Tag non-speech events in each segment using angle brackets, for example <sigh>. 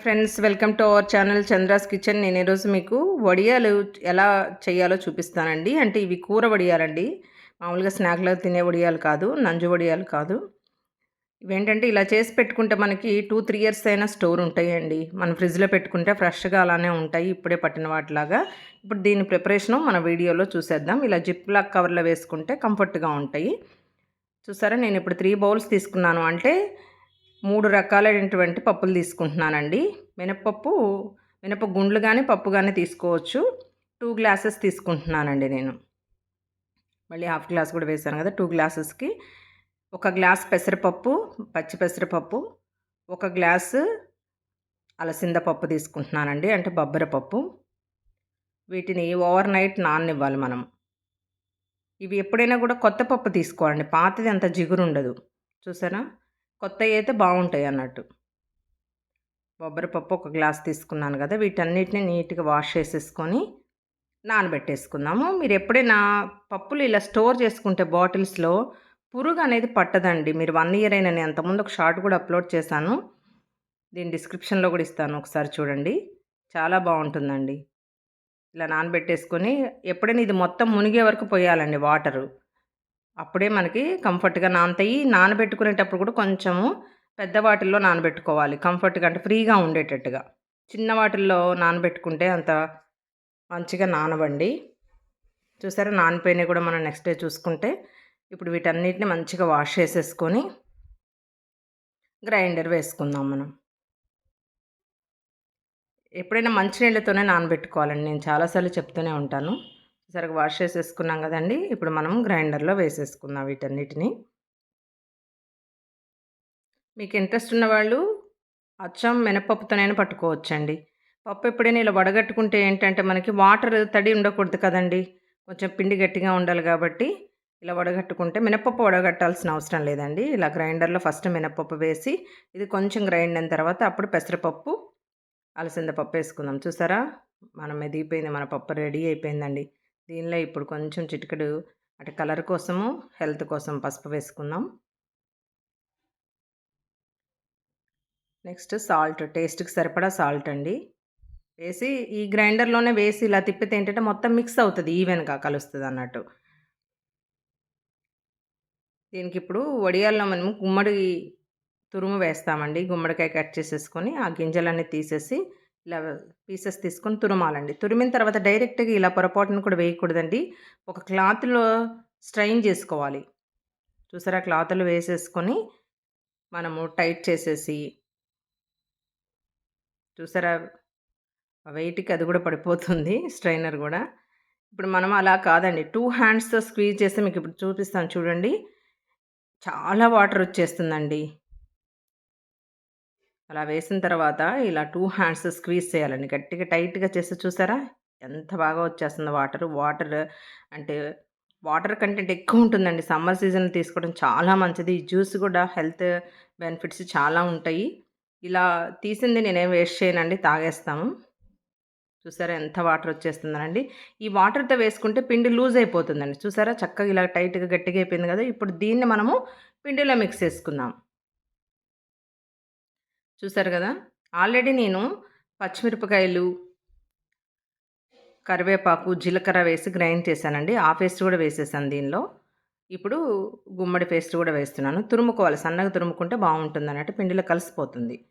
Friends welcome to our channel Chandra's kitchen నేను ఈరోజు మీకు వడియాలు ఎలా చేయాలో చూపిస్తానండి. అంటే ఇవి కూర వడియాలండి. మామూలుగా స్నాక్లో తినే వడియాలు కాదు నంజు వడియాలు కాదు. ఇవేంటంటే ఇలా చేసి పెట్టుకుంటే మనకి టూ త్రీ ఇయర్స్ అయినా స్టోర్ ఉంటాయండి. మనం ఫ్రిడ్జ్లో పెట్టుకుంటే ఫ్రెష్గా అలానే ఉంటాయి ఇప్పుడే పట్టిన వాటిలాగా. ఇప్పుడు దీని ప్రిపరేషను మన వీడియోలో చూసేద్దాం. ఇలా జిప్ లాక్ కవర్లో వేసుకుంటే కంఫర్ట్గా ఉంటాయి. చూసారా? నేను ఇప్పుడు త్రీ బౌల్స్ తీసుకున్నాను. అంటే మూడు రకాలైనటువంటి పప్పులు తీసుకుంటున్నానండి. మినపప్పు మినప గుండ్లు కానీ పప్పు కానీ తీసుకోవచ్చు. టూ గ్లాసెస్ తీసుకుంటున్నానండి నేను. మళ్ళీ హాఫ్ గ్లాస్ కూడా వేసాను కదా టూ గ్లాసెస్కి. ఒక గ్లాస్ పెసరపప్పు పచ్చి పెసరపప్పు ఒక గ్లాసు అలసింద పప్పు తీసుకుంటున్నానండి అంటే బొబ్బర పప్పు. వీటిని ఓవర్ నైట్ నాననివ్వాలి మనం. ఇవి ఎప్పుడైనా కూడా కొత్త పప్పు తీసుకోవాలండి పాతది అంత జిగురు ఉండదు చూసారా? కొత్తవి అయితే బాగుంటాయి అన్నట్టు బొబ్బరి పప్పు ఒక గ్లాస్ తీసుకున్నాను కదా వీటన్నిటిని నీట్గా వాష్ చేసేసుకొని నానబెట్టేసుకుందాము. మీరు ఎప్పుడైనా పప్పులు ఇలా స్టోర్ చేసుకుంటే బాటిల్స్లో పురుగు అనేది పట్టదండి. మీరు వన్ ఇయర్ అయినా నేను అంతకుముందు ఒక షార్ట్ కూడా అప్లోడ్ చేశాను. దీని డిస్క్రిప్షన్లో కూడా ఇస్తాను ఒకసారి చూడండి. చాలా బాగుంటుందండి. ఇలా నానబెట్టేసుకొని ఎప్పుడైనా ఇది మొత్తం మునిగే వరకు పోయాలండి వాటరు. అప్పుడే మనకి కంఫర్ట్గా నానతాయి. నానబెట్టుకునేటప్పుడు కూడా కొంచెము పెద్ద వాటిల్లో నానబెట్టుకోవాలి. కంఫర్ట్గా అంటే ఫ్రీగా ఉండేటట్టుగా. చిన్న వాటిల్లో నానబెట్టుకుంటే అంత మంచిగా నానవండి. చూసారా? నానిపోయినాయి కూడా మనం నెక్స్ట్ డే చూసుకుంటే ఇప్పుడు వీటన్నిటిని మంచిగా వాష్ చేసేసుకొని గ్రైండర్ వేసుకుందాం మనం. ఎప్పుడైనా మంచినీళ్ళతోనే నానబెట్టుకోవాలండి. నేను చాలాసార్లు చెప్తూనే ఉంటాను. సరిగ్గా వాష్ చేసేసుకున్నాం కదండి. ఇప్పుడు మనం గ్రైండర్లో వేసేసుకుందాం వీటన్నిటిని. మీకు ఇంట్రెస్ట్ ఉన్న వాళ్ళు అచ్చం మినపప్పుతోనైనా పట్టుకోవచ్చండి. పప్పు ఎప్పుడైనా ఇలా వడగట్టుకుంటే ఏంటంటే మనకి వాటర్ తడి ఉండకూడదు కదండి. కొంచెం పిండి గట్టిగా ఉండాలి కాబట్టి ఇలా వడగట్టుకుంటే మినపప్పు వడగట్టాల్సిన అవసరం లేదండి. ఇలా గ్రైండర్లో ఫస్ట్ మినపప్పు వేసి ఇది కొంచెం గ్రైండ్ అయిన తర్వాత అప్పుడు పెసరపప్పు అలసింద పప్పు వేసుకుందాం. చూసారా? మనం ఎదిగిపోయింది మన పప్పు రెడీ అయిపోయిందండి. దీనిలో ఇప్పుడు కొంచెం చిటికెడు అంటే కలర్ కోసము హెల్త్ కోసం పసుపు వేసుకుందాం. నెక్స్ట్ సాల్ట్ టేస్ట్కి సరిపడా సాల్ట్ అండి. వేసి ఈ గ్రైండర్లోనే వేసి ఇలా తిప్పితే ఏంటంటే మొత్తం మిక్స్ అవుతుంది ఈవెన్గా కలుస్తుంది అన్నట్టు. దీనికి ఇప్పుడు వడియాల్లో మనము గుమ్మడి తురుము వేస్తామండి. గుమ్మడికాయ కట్ చేసేసుకొని ఆ గింజలన్నీ తీసేసి ఇలా పీసెస్ తీసుకొని తురమాలండి. తురిమిన తర్వాత డైరెక్ట్గా ఇలా పొరపాటును కూడా వేయకూడదండి. ఒక క్లాత్లో స్ట్రైన్ చేసుకోవాలి. చూసారా? క్లాత్లు వేసేసుకొని మనము టైట్ చేసేసి చూసారా? వెయిట్కి అది కూడా పడిపోతుంది <laughs> స్ట్రైనర్ కూడా. ఇప్పుడు మనం అలా కాదండి. టూ హ్యాండ్స్తో స్క్వీజ్ చేస్తే మీకు ఇప్పుడు చూపిస్తాను చూడండి. చాలా వాటర్ వచ్చేస్తుందండి. అలా వేసిన తర్వాత ఇలా టూ హ్యాండ్స్ స్క్వీజ్ చేయాలండి. గట్టిగా టైట్గా చేస్తే చూసారా? ఎంత బాగా వచ్చేస్తుంది వాటర్. వాటర్ అంటే వాటర్ కంటెంట్ ఎక్కువ ఉంటుందండి. సమ్మర్ సీజన్ తీసుకోవడం చాలా మంచిది. ఈ జ్యూస్ కూడా హెల్త్ బెనిఫిట్స్ చాలా ఉంటాయి. ఇలా తీసింది నేనేం వేస్ట్ చేయనండి. తాగేస్తాము. చూసారా ఎంత వాటర్ వచ్చేస్తుందండి ఈ వాటర్తో వేసుకుంటే పిండి లూజ్ అయిపోతుందండి. చూసారా? చక్కగా ఇలా టైట్గా గట్టిగా అయిపోయింది కదా! ఇప్పుడు దీన్ని మనము పిండిలో మిక్స్ చేసుకుందాం. చూసారు కదా? ఆల్రెడీ నేను పచ్చిమిరపకాయలు కరివేపాకు జీలకర్ర వేసి గ్రైండ్ చేశానండి. ఆ పేస్ట్ కూడా వేసేసాను దీనిలో. ఇప్పుడు గుమ్మడి పేస్ట్ కూడా వేస్తున్నాను. తురుముకోవాలి. సన్నగా తురుముకుంటే బాగుంటుంది అన్నట్టు పిండిలో కలిసిపోతుంది.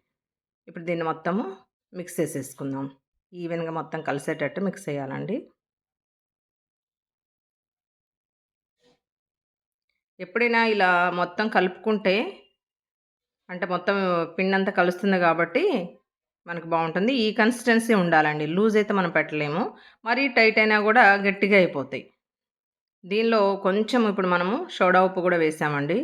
ఇప్పుడు దీన్ని మొత్తము మిక్స్ చేసేసుకుందాం. ఈవెన్గా మొత్తం కలిసేటట్టు మిక్స్ చేయాలండి. ఎప్పుడైనా ఇలా మొత్తం కలుపుకుంటే అంటే మొత్తం పిండి అంతా కలుస్తుంది కాబట్టి మనకు బాగుంటుంది. ఈ కన్సిస్టెన్సీ ఉండాలండి. లూజ్ అయితే మనం పెట్టలేము. మరీ టైట్ అయినా కూడా గట్టిగా అయిపోతాయి. దీనిలో కొంచెం ఇప్పుడు మనము సోడా ఉప్పు కూడా వేసామండి.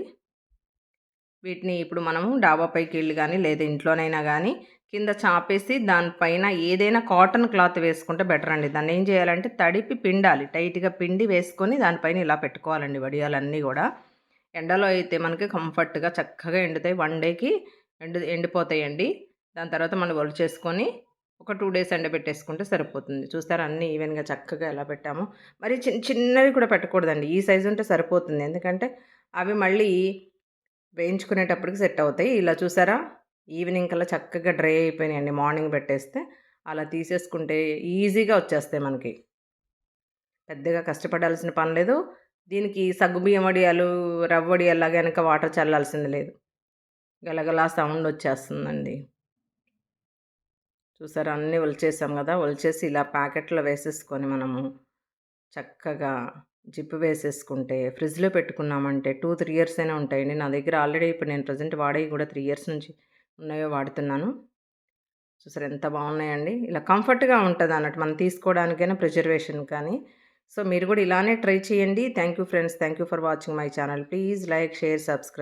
వీటిని ఇప్పుడు మనము డాబా పైకి వెళ్ళి కానీ లేదా ఇంట్లోనైనా కానీ కింద చాపేసి దానిపైన ఏదైనా కాటన్ క్లాత్ వేసుకుంటే బెటర్ అండి. దాన్ని ఏం చేయాలంటే తడిపి పిండాలి. టైట్గా పిండి వేసుకొని దానిపైన ఇలా పెట్టుకోవాలండి వడియాలన్నీ కూడా. ఎండలో అయితే మనకి కంఫర్ట్గా చక్కగా ఎండుతాయి. వన్ డేకి ఎండు ఎండిపోతాయండి. దాని తర్వాత మనం ఒలు చేసుకొని ఒక టూ డేస్ ఎండబెట్టేసుకుంటే సరిపోతుంది. చూస్తారా? అన్నీ ఈవెన్గా చక్కగా ఎలా పెట్టాము. మరి చిన్న చిన్నవి కూడా పెట్టకూడదండి. ఈ సైజు ఉంటే సరిపోతుంది. ఎందుకంటే అవి మళ్ళీ వేయించుకునేటప్పటికి సెట్ అవుతాయి. ఇలా చూసారా? ఈవినింగ్ కల్లా చక్కగా డ్రై అయిపోయినాయండి. మార్నింగ్ పెట్టేస్తే అలా తీసేసుకుంటే ఈజీగా వచ్చేస్తాయి మనకి. పెద్దగా కష్టపడాల్సిన పని లేదు. దీనికి సగ్గుబియ్యం వడియాలు రవ్వ వడియాలు కనుక వాటర్ చల్లాల్సింది లేదు. గలగలా సౌండ్ వచ్చేస్తుందండి. చూసారా? అన్నీ ఒలిచేసాం కదా? ఒలిచేసి ఇలా ప్యాకెట్లో వేసేసుకొని మనము చక్కగా జిప్పు వేసేసుకుంటే ఫ్రిడ్జ్లో పెట్టుకున్నామంటే టూ త్రీ ఇయర్స్ అయినా ఉంటాయండి. నా దగ్గర ఆల్రెడీ ఇప్పుడు నేను ప్రజెంట్ వాడేవి కూడా త్రీ ఇయర్స్ నుంచి ఉన్నాయో వాడుతున్నాను. చూసారు? ఎంత బాగున్నాయండి. ఇలా కంఫర్ట్గా ఉంటుంది అన్నట్టు మనం తీసుకోవడానికైనా ప్రిజర్వేషన్ కానీ సో మీరు కూడా ఇలానే ట్రై చేయండి. Thank you friends thank you for watching my channel please like share subscribe